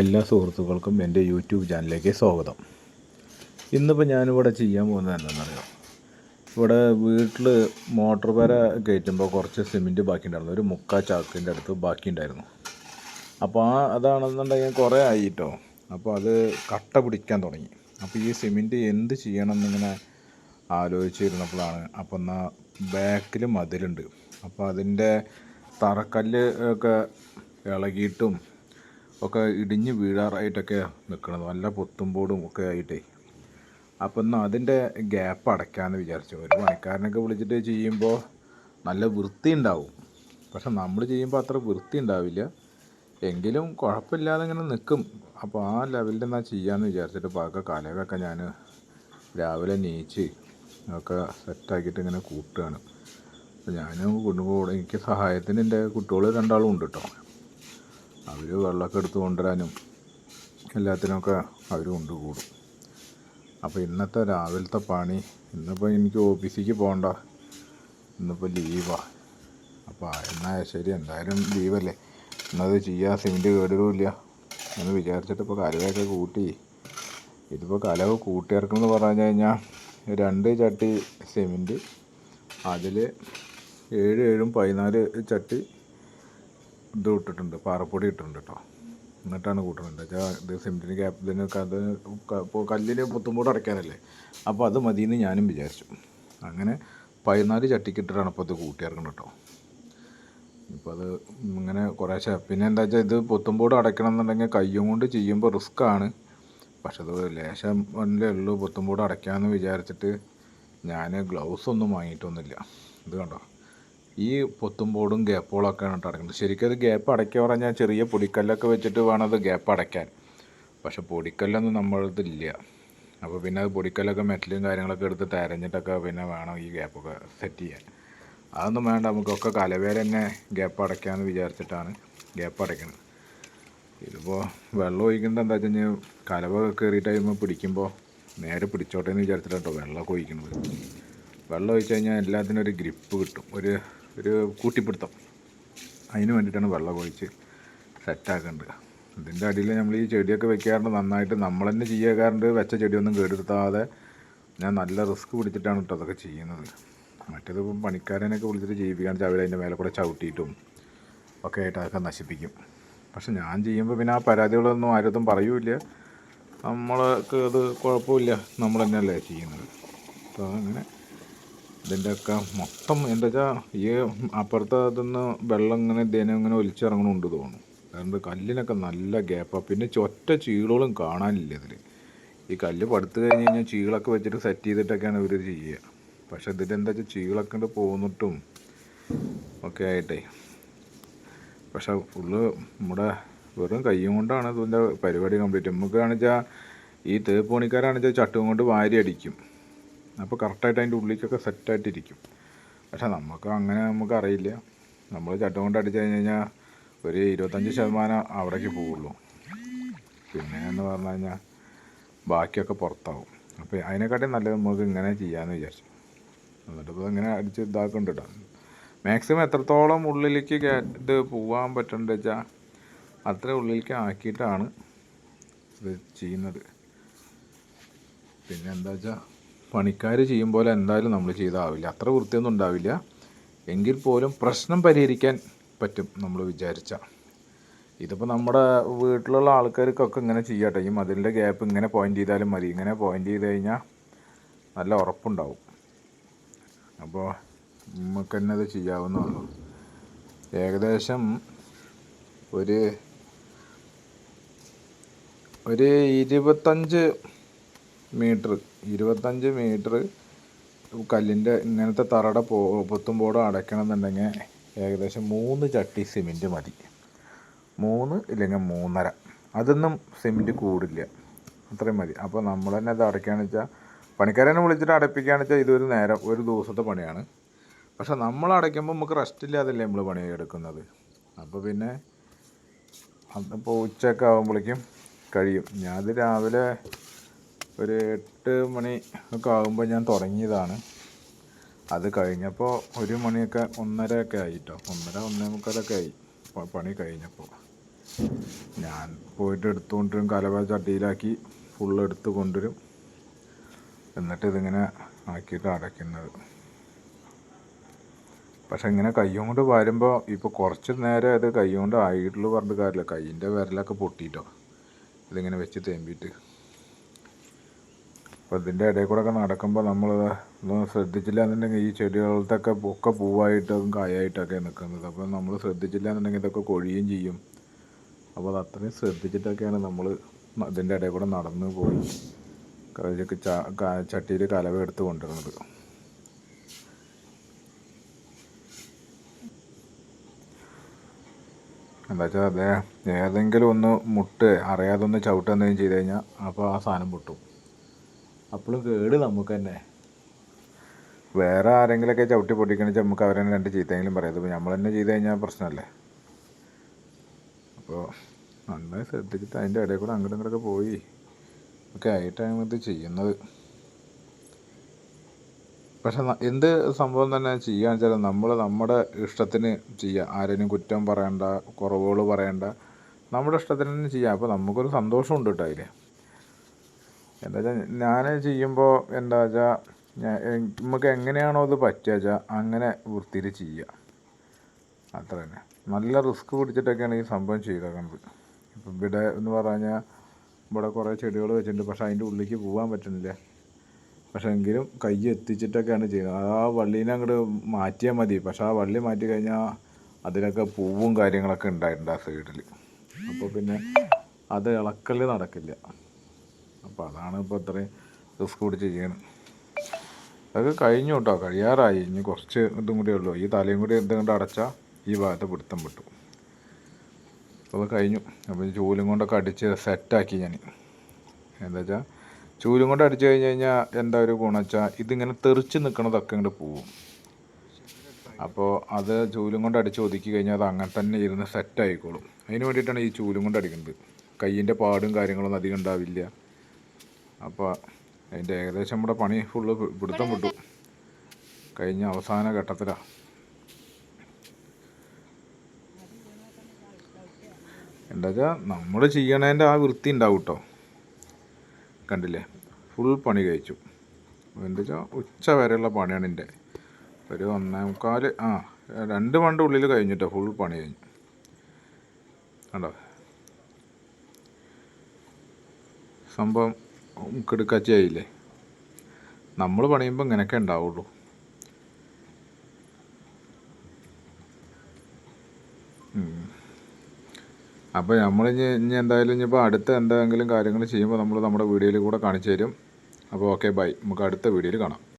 എല്ലാ സുഹൃത്തുക്കൾക്കും എന്റെ യൂട്യൂബ് ചാനലിലേക്ക് സ്വാഗതം. ഇന്നിപ്പോൾ ഞാനിവിടെ ചെയ്യാൻ പോകുന്നത് എന്താണെന്നറിയാം? ഇവിടെ വീട്ടിൽ മോട്ടോർ വര കയറ്റുമ്പോൾ കുറച്ച് സിമെന്റ് ബാക്കി ഉണ്ടായിരുന്നു ഒരു മുക്കാ ചാക്കിന്റെ അടുത്ത് ബാക്കി ഉണ്ടായിരുന്നു അപ്പോൾ ആ അതാണെന്നുണ്ടെങ്കിൽ കുറേ ആയിട്ടോ അപ്പോൾ അത് കട്ട പിടിക്കാൻ തുടങ്ങി. അപ്പോൾ ഈ സിമെന്റ് എന്ത് ചെയ്യണം എന്നിങ്ങനെ ആലോചിച്ചിരുന്നപ്പോഴാണ് അപ്പോൾ എന്നാൽ ബാക്കിൽ മതിലുണ്ട്. അപ്പോൾ അതിന്റെ തറക്കല്ല് ഒക്കെ ഇളകിയിട്ടും ഒക്കെ ഇടിഞ്ഞ് വീഴാറായിട്ടൊക്കെ നിൽക്കണത് നല്ല പൊത്തുമ്പോടും ഒക്കെ ആയിട്ടേ. അപ്പം എന്നാൽ അതിന്റെ ഗ്യാപ്പ് അടയ്ക്കാമെന്ന് വിചാരിച്ചു. ഒരു പണിക്കാരനൊക്കെ വിളിച്ചിട്ട് ചെയ്യുമ്പോൾ നല്ല വൃത്തി ഉണ്ടാവും പക്ഷെ നമ്മൾ ചെയ്യുമ്പോൾ അത്ര വൃത്തി ഉണ്ടാവില്ല എങ്കിലും കുഴപ്പമില്ലാതെ ഇങ്ങനെ നിൽക്കും അപ്പോൾ ആ ലെവലിൽ എന്നാൽ ചെയ്യാമെന്ന് വിചാരിച്ചിട്ട് പാക കലകളൊക്കെ ഞാൻ രാവിലെ നീച്ച് ഒക്കെ സെറ്റാക്കിയിട്ട് ഇങ്ങനെ കൂട്ടുകയാണ് അപ്പോൾ ഞാൻ കൊണ്ടുപോകും. എനിക്ക് സഹായത്തിന് എന്റെ കുട്ടികൾ രണ്ടാളും ഉണ്ട് കേട്ടോ അവർ വെള്ളമൊക്കെ എടുത്ത് കൊണ്ടുവരാനും എല്ലാത്തിനൊക്കെ അവർ കൊണ്ടുകൂടും. അപ്പോൾ ഇന്നത്തെ രാവിലത്തെ പണി ഇന്നിപ്പോൾ എനിക്ക് ഓഫീസിലേക്ക് പോകണ്ട. ഇന്നിപ്പോൾ ലീവാണ് അപ്പോൾ എന്നാൽ ശരി എന്തായാലും ലീവല്ലേ? എന്നത് ചെയ്യാൻ സിമെന്റ് കേടുകയില്ല എന്ന് വിചാരിച്ചിട്ട് ഇപ്പോൾ കലവൊക്കെ കൂട്ടി. ഇതിപ്പോൾ കലവ് കൂട്ടിയിറക്കണമെന്ന് പറഞ്ഞു കഴിഞ്ഞാൽ രണ്ട് ചട്ടി സിമെന്റ് അതിൽ ഏഴ് ഏഴും പതിനാല് ചട്ടി ഇത് ഇട്ടിട്ടുണ്ട് പാറപ്പൊടി ഇട്ടിട്ടുണ്ട് കേട്ടോ എന്നിട്ടാണ് കൂട്ടുന്നത് വെച്ചാൽ ഇത് സിമെന്റിന് ഗ്യാപ്പ് ഇതിന് അത് കല്ലിന് പുത്തുമ്പോട് അടയ്ക്കാനല്ലേ? അപ്പോൾ അത് മതിയെന്ന് ഞാനും വിചാരിച്ചു. അങ്ങനെ പതിനാല് ചട്ടിക്കിട്ടിട്ടാണ് ഇപ്പോൾ ഇത് കൂട്ടിയിറങ്ങുന്നത് കേട്ടോ ഇപ്പോൾ അത് ഇങ്ങനെ കുറേശ്ശെ പിന്നെ എന്താ വെച്ചാൽ ഇത് പൊത്തുമ്പോട് അടയ്ക്കണം എന്നുണ്ടെങ്കിൽ കയ്യും കൊണ്ട് ചെയ്യുമ്പോൾ റിസ്ക് ആണ്. പക്ഷെ അത് ലേശം മണ്ണിലേ ഉള്ളൂ പൊത്തുമ്പോട് അടയ്ക്കാമെന്ന് വിചാരിച്ചിട്ട് ഞാൻ ഗ്ലൗസ് ഒന്നും വാങ്ങിയിട്ടൊന്നുമില്ല. ഇത് കണ്ടോ? ഈ പൊത്തുമ്പോടും ഗ്യാപ്പുകളൊക്കെയാണ് കേട്ടോ അടയ്ക്കുന്നത്. ശരിക്കും അത് ഗ്യാപ്പ് അടയ്ക്കുക പറഞ്ഞാൽ ചെറിയ പൊടിക്കല്ലൊക്കെ വെച്ചിട്ട് വേണം അത് ഗ്യാപ്പ് അടയ്ക്കാൻ. പക്ഷേ പൊടിക്കല്ലൊന്നും നമ്മളതില്ല. അപ്പോൾ പിന്നെ അത് പൊടിക്കല്ലൊക്കെ മെറ്റലും കാര്യങ്ങളൊക്കെ എടുത്ത് തരഞ്ഞിട്ടൊക്കെ പിന്നെ വേണം ഈ ഗ്യാപ്പൊക്കെ സെറ്റ് ചെയ്യാൻ. അതൊന്നും വേണ്ട നമുക്കൊക്കെ കലവേല തന്നെ ഗ്യാപ്പ് അടയ്ക്കാമെന്ന് വിചാരിച്ചിട്ടാണ് ഗ്യാപ്പ് അടയ്ക്കുന്നത് ഇതിപ്പോൾ വെള്ളം ഒഴിക്കുന്നത് എന്താ വെച്ച് കഴിഞ്ഞാൽ കലവ കയറിയിട്ട് കഴിയുമ്പോൾ പിടിക്കുമ്പോൾ നേരെ പിടിച്ചോട്ടെ എന്ന് വിചാരിച്ചിട്ടാണ് കേട്ടോ വെള്ളമൊക്കെ ഒഴിക്കുന്നത് വെള്ളം ഒഴിച്ച് കഴിഞ്ഞാൽ എല്ലാത്തിനും ഒരു ഗ്രിപ്പ് കിട്ടും. ഒരു ഒരു കൂട്ടിപ്പിടുത്തം. അതിന് വേണ്ടിയിട്ടാണ് വെള്ളം ഒഴിച്ച് സെറ്റാക്കേണ്ടത്. ഇതിന്റെ അടിയിൽ നമ്മൾ ഈ ചെടിയൊക്കെ വെക്കാറുണ്ട്. നന്നായിട്ട് നമ്മൾ തന്നെ ചെയ്യാറുണ്ട് വെച്ച ചെടിയൊന്നും കേടുത്താതെ ഞാൻ നല്ല റിസ്ക് പിടിച്ചിട്ടാണ് കേട്ടോ അതൊക്കെ ചെയ്യുന്നത്. മറ്റേത് പണിക്കാരനൊക്കെ വിളിച്ചിട്ട് ചെയ്യിപ്പിക്കാൻ വെച്ചാൽ അവരതിന്റെ മേലെ കൂടെ ചവിട്ടിയിട്ടും ഒക്കെ ആയിട്ട് അതൊക്കെ നശിപ്പിക്കും. പക്ഷെ ഞാൻ ചെയ്യുമ്പോൾ പിന്നെ ആ പരാതികളൊന്നും ആരും പറയൂല നമ്മൾക്ക് അത് കുഴപ്പമില്ല. നമ്മൾ തന്നെയല്ലേ ചെയ്യുന്നത്. അപ്പോൾ അങ്ങനെ ഇതിന്റെയൊക്കെ മൊത്തം എന്താ വെച്ചാൽ ഈ അപ്പുറത്തെ അതൊന്ന് വെള്ളം ഇങ്ങനെ ദിനം ഇങ്ങനെ ഒലിച്ചിറങ്ങണമുണ്ട് തോന്നുന്നു. കാരണം കല്ലിനൊക്കെ നല്ല ഗ്യാപ്പാണ് പിന്നെ ചൊറ്റ ചീളുകളും കാണാനില്ല ഇതിൽ ഈ കല്ല് പടുത്ത് കഴിഞ്ഞ് കഴിഞ്ഞാൽ ചീളൊക്കെ വെച്ചിട്ട് സെറ്റ് ചെയ്തിട്ടൊക്കെയാണ് ഇവർ ചെയ്യുക. പക്ഷേ ഇതിന്റെ എന്താ വെച്ചാൽ ചീളൊക്കെ ഉണ്ട് പോന്നിട്ടും ഒക്കെ ആയിട്ടേ. പക്ഷെ ഫുള്ള് നമ്മുടെ വെറും കയ്യും കൊണ്ടാണ് ഇതിന്റെ പരിപാടി കംപ്ലീറ്റ് നമുക്ക് കാണിച്ചാൽ ഈ തേപ്പ് പണിക്കാരാണെന്ന് വെച്ചാൽ ചട്ടും കൊണ്ട് വാരി അടിക്കും. അപ്പോൾ കറക്റ്റായിട്ട് അതിന്റെ ഉള്ളിലേക്കൊക്കെ സെറ്റായിട്ടിരിക്കും. പക്ഷേ നമുക്ക് അങ്ങനെ നമുക്ക് അറിയില്ല നമ്മൾ ചട്ടം കൊണ്ട് അടിച്ചു കഴിഞ്ഞ് കഴിഞ്ഞാൽ ഒരു ഇരുപത്തഞ്ച് ശതമാനം അവിടേക്ക് പോവുള്ളൂ പിന്നെ എന്ന് പറഞ്ഞു കഴിഞ്ഞാൽ ബാക്കിയൊക്കെ പുറത്താവും. അപ്പോൾ അതിനെക്കാട്ടി നല്ലത് നമുക്ക് ഇങ്ങനെ ചെയ്യാമെന്ന് വിചാരിച്ചു. എന്നിട്ട് ഇപ്പോൾ ഇങ്ങനെ അടിച്ച് ഇതാക്കുന്നുണ്ട് കേട്ടോ മാക്സിമം എത്രത്തോളം ഉള്ളിലേക്ക് ഇത് പോകാൻ പറ്റുന്നുണ്ട് വെച്ചാൽ അത്ര ഉള്ളിലേക്ക് ആക്കിയിട്ടാണ് ഇത് ചെയ്യുന്നത്. പിന്നെ എന്താ വെച്ചാൽ പണിക്കാർ ചെയ്യും പോലെ എന്തായാലും നമ്മൾ ചെയ്താവില്ല. അത്ര വൃത്തിയൊന്നും ഉണ്ടാവില്ല. എങ്കിൽ പോലും പ്രശ്നം പരിഹരിക്കാൻ പറ്റും നമ്മൾ വിചാരിച്ച. ഇതിപ്പോൾ നമ്മുടെ വീട്ടിലുള്ള ആൾക്കാർക്കൊക്കെ ഇങ്ങനെ ചെയ്യാട്ടെ. ഈ മതിലിന്റെ ഗ്യാപ്പ് ഇങ്ങനെ പോയിന്റ് ചെയ്താലും മതി. ഇങ്ങനെ പോയിന്റ് ചെയ്ത് കഴിഞ്ഞാൽ നല്ല ഉറപ്പുണ്ടാവും. അപ്പോൾ നമുക്ക് തന്നെ അത് ചെയ്യാവുന്നതാണ് ഏകദേശം ഒരു ഒരു ഇരുപത്തഞ്ച് മീറ്റർ ഇരുപത്തഞ്ച് മീറ്റർ കല്ലിന്റെ ഇങ്ങനത്തെ തറയുടെ പോ പൊത്തുമ്പോട് അടയ്ക്കണം എന്നുണ്ടെങ്കിൽ ഏകദേശം മൂന്ന് ചട്ടി സിമെന്റ് മതി. മൂന്ന് ഇല്ലെങ്കിൽ മൂന്നര. അതൊന്നും സിമെന്റ് കൂടില്ല. അത്രയും മതി. അപ്പോൾ നമ്മൾ തന്നെ അത് അടയ്ക്കുകയാണെന്ന് വെച്ചാൽ പണിക്കാരനെ വിളിച്ചിട്ട് അടപ്പിക്കുകയാണെന്ന് വെച്ചാൽ ഇതൊരു നേരം ഒരു ദിവസത്തെ പണിയാണ്. പക്ഷെ നമ്മൾ അടയ്ക്കുമ്പോൾ നമുക്ക് റെസ്റ്റ് ഇല്ലാതല്ലേ നമ്മൾ പണി എടുക്കുന്നത്. അപ്പോൾ പിന്നെ അപ്പോൾ ഉച്ചയൊക്കെ ആകുമ്പോഴേക്കും കഴിയും. ഞാനത് രാവിലെ ഒരു എട്ട് മണി ഒക്കെ ആകുമ്പോൾ ഞാൻ തുടങ്ങിയതാണ്. അത് കഴിഞ്ഞപ്പോൾ ഒരു മണിയൊക്കെ ഒന്നര ഒക്കെ ആയിട്ടോ. ഒന്നര ഒന്നേ മുക്കാലൊക്കെ ആയി. പണി കഴിഞ്ഞപ്പോൾ ഞാൻ പോയിട്ട് എടുത്തുകൊണ്ടിരും. കലവ ചട്ടിയിലാക്കി ഫുള്ള് എടുത്ത് കൊണ്ടുവരും. എന്നിട്ട് ഇതിങ്ങനെ ആക്കിയിട്ട് അടയ്ക്കുന്നത്. പക്ഷെ ഇങ്ങനെ കയ്യും കൊണ്ട് വരുമ്പോൾ ഇപ്പോൾ കുറച്ച് നേരം ഇത് കൈ കൊണ്ട് ആയിട്ടുള്ളൂ പറഞ്ഞിട്ട് കാര്യമില്ല. കൈയിന്റെ വിരലൊക്കെ പൊട്ടിയിട്ടോ ഇതിങ്ങനെ വെച്ച് തേമ്പിയിട്ട്. അപ്പോൾ ഇതിന്റെ ഇടയിൽ കൂടെ ഒക്കെ നടക്കുമ്പോൾ നമ്മൾ ഒന്നും ശ്രദ്ധിച്ചില്ല എന്നുണ്ടെങ്കിൽ ഈ ചെടികളത്തൊക്കെ ഒക്കെ പൂവായിട്ടും കായായിട്ടൊക്കെ നിൽക്കുന്നത്. അപ്പോൾ നമ്മൾ ശ്രദ്ധിച്ചില്ല എന്നുണ്ടെങ്കിൽ ഇതൊക്കെ കൊഴിയും ചെയ്യും. അപ്പോൾ അത് അത്രയും ശ്രദ്ധിച്ചിട്ടൊക്കെയാണ് നമ്മൾ ഇതിന്റെ ഇടയിൽ കൂടെ നടന്ന് പോയി. ഇതൊക്കെ ചട്ടിയിൽ കലവ എടുത്ത് കൊണ്ടുവരുന്നത്. എന്താ വെച്ചാൽ അതെ ഏതെങ്കിലും ഒന്ന് മുട്ട് അറിയാതെ ഒന്ന് ചവിട്ടുക ചെയ്ത് കഴിഞ്ഞാൽ അപ്പോൾ ആ സാധനം പൊട്ടും. അപ്പോഴും കേട് നമുക്ക് തന്നെ വേറെ ആരെങ്കിലുമൊക്കെ ചവിട്ടി പൊട്ടിക്കണമെങ്കിൽ നമുക്ക് അവരെ രണ്ട് ചീത്തയെങ്കിലും പറയാം. ഇപ്പോൾ നമ്മൾ തന്നെ ചെയ്ത് കഴിഞ്ഞാൽ പ്രശ്നമല്ലേ അപ്പോൾ നന്നായി ശ്രദ്ധിച്ചിട്ട് അതിന്റെ ഇടയിൽ കൂടെ അങ്ങോട്ടും ഇങ്ങോട്ടൊക്കെ പോയി. ഒക്കെ ആയിട്ടാണ് ഇത് ചെയ്യുന്നത്. പക്ഷെ എന്ത് സംഭവം തന്നെ ചെയ്യാന്ന് വെച്ചാൽ നമ്മൾ നമ്മുടെ ഇഷ്ടത്തിന് ചെയ്യുക ആരെയും കുറ്റം പറയണ്ട കുറവുകൾ പറയണ്ട. നമ്മുടെ ഇഷ്ടത്തിന് തന്നെ ചെയ്യാം. അപ്പോൾ നമുക്കൊരു സന്തോഷമുണ്ട് കേട്ടോ അതിൽ എന്താ വെച്ചാൽ ഞാൻ ചെയ്യുമ്പോൾ എന്താ വെച്ചാൽ നമുക്ക് എങ്ങനെയാണോ ഇത് പറ്റുക വെച്ചാൽ അങ്ങനെ വൃത്തിയിൽ ചെയ്യുക അത്ര തന്നെ. നല്ല റിസ്ക് പിടിച്ചിട്ടൊക്കെയാണ് ഈ സംഭവം ചെയ്തേക്കുന്നത് ഇപ്പം ഇവിടെ എന്ന് പറഞ്ഞാൽ ഇവിടെ കുറേ ചെടികൾ വെച്ചിട്ടുണ്ട്. പക്ഷേ അതിന്റെ ഉള്ളിലേക്ക് പോകാൻ പറ്റുന്നില്ല. പക്ഷെ എങ്കിലും കൈ എത്തിച്ചിട്ടൊക്കെയാണ് ചെയ്യുന്നത്. ആ വള്ളീനെ അങ്ങോട്ട് മാറ്റിയാൽ മതി. പക്ഷെ ആ വള്ളി മാറ്റി കഴിഞ്ഞാൽ അതിലൊക്കെ പൂവും കാര്യങ്ങളൊക്കെ ഉണ്ടായിട്ടുണ്ട് ആ സൈഡിൽ അപ്പോൾ പിന്നെ അത് ഇളക്കൽ നടക്കില്ല. അപ്പോൾ അതാണ് ഇപ്പോൾ അത്രയും റിസ്ക് പിടിച്ച് ചെയ്യണം. അതൊക്കെ കഴിഞ്ഞു കേട്ടോ കഴിയാറായി. ഇനി കുറച്ച് ഇതും കൂടിയേ ഉള്ളൂ. ഈ തലയും കൂടി ഇതും കൊണ്ട് അടച്ചാൽ ഈ ഭാഗത്ത് പിടുത്തം പെട്ടു അപ്പോൾ കഴിഞ്ഞു. അപ്പോൾ ചൂലും കൊണ്ടൊക്കെ അടിച്ച് സെറ്റാക്കി ഞാൻ എന്താ വെച്ചാൽ ചൂലും കൊണ്ട് അടിച്ചു കഴിഞ്ഞ് കഴിഞ്ഞാൽ എന്താ ഒരു ഗുണം വെച്ചാൽ ഇതിങ്ങനെ തെറിച്ച് നിൽക്കണതൊക്കെ ഇങ്ങോട്ട് പോവും. അപ്പോൾ അത് ചൂലും കൊണ്ട് അടിച്ച് ഒതുക്കി കഴിഞ്ഞാൽ അത് അങ്ങനെ തന്നെ ഇരുന്ന് സെറ്റ് ആയിക്കോളും അതിന് വേണ്ടിയിട്ടാണ് ഈ ചൂലും കൊണ്ട് അടിക്കുന്നത് കയ്യിന്റെ പാടും കാര്യങ്ങളൊന്നും അധികം ഉണ്ടാവില്ല. അപ്പോൾ അതിന്റെ ഏകദേശം നമ്മുടെ പണി ഫുള്ള് പിടുത്തം വിട്ടു കഴിഞ്ഞ അവസാന ഘട്ടത്തിലാണ് എന്താ വെച്ചാൽ നമ്മൾ ചെയ്യണതിന്റെ ആ വൃത്തി ഉണ്ടാവും കേട്ടോ കണ്ടില്ലേ? ഫുൾ പണി കഴിച്ചു. എന്താ വെച്ചാൽ ഉച്ച വരെയുള്ള പണിയാണ് എന്റെ ഒരു ഒന്നേ മുക്കാൽ ആ രണ്ട് മണ്ട ഉള്ളിൽ കഴിഞ്ഞിട്ടോ ഫുൾ പണി കഴിഞ്ഞു. കണ്ടോ? സംഭവം കിടുക്കാച്ചിയായില്ലേ നമ്മൾ പണിയുമ്പോൾ ഇങ്ങനെയൊക്കെ ഉണ്ടാവുള്ളൂ അപ്പോൾ നമ്മൾ ഇനി ഇനി എന്തായാലും ഇനിയിപ്പോൾ അടുത്ത എന്തെങ്കിലും കാര്യങ്ങൾ ചെയ്യുമ്പോൾ നമ്മൾ നമ്മുടെ വീഡിയോയിൽ കൂടെ കാണിച്ചു തരും അപ്പോൾ ഓക്കെ ബൈ. നമുക്ക് അടുത്ത വീഡിയോയിൽ കാണാം.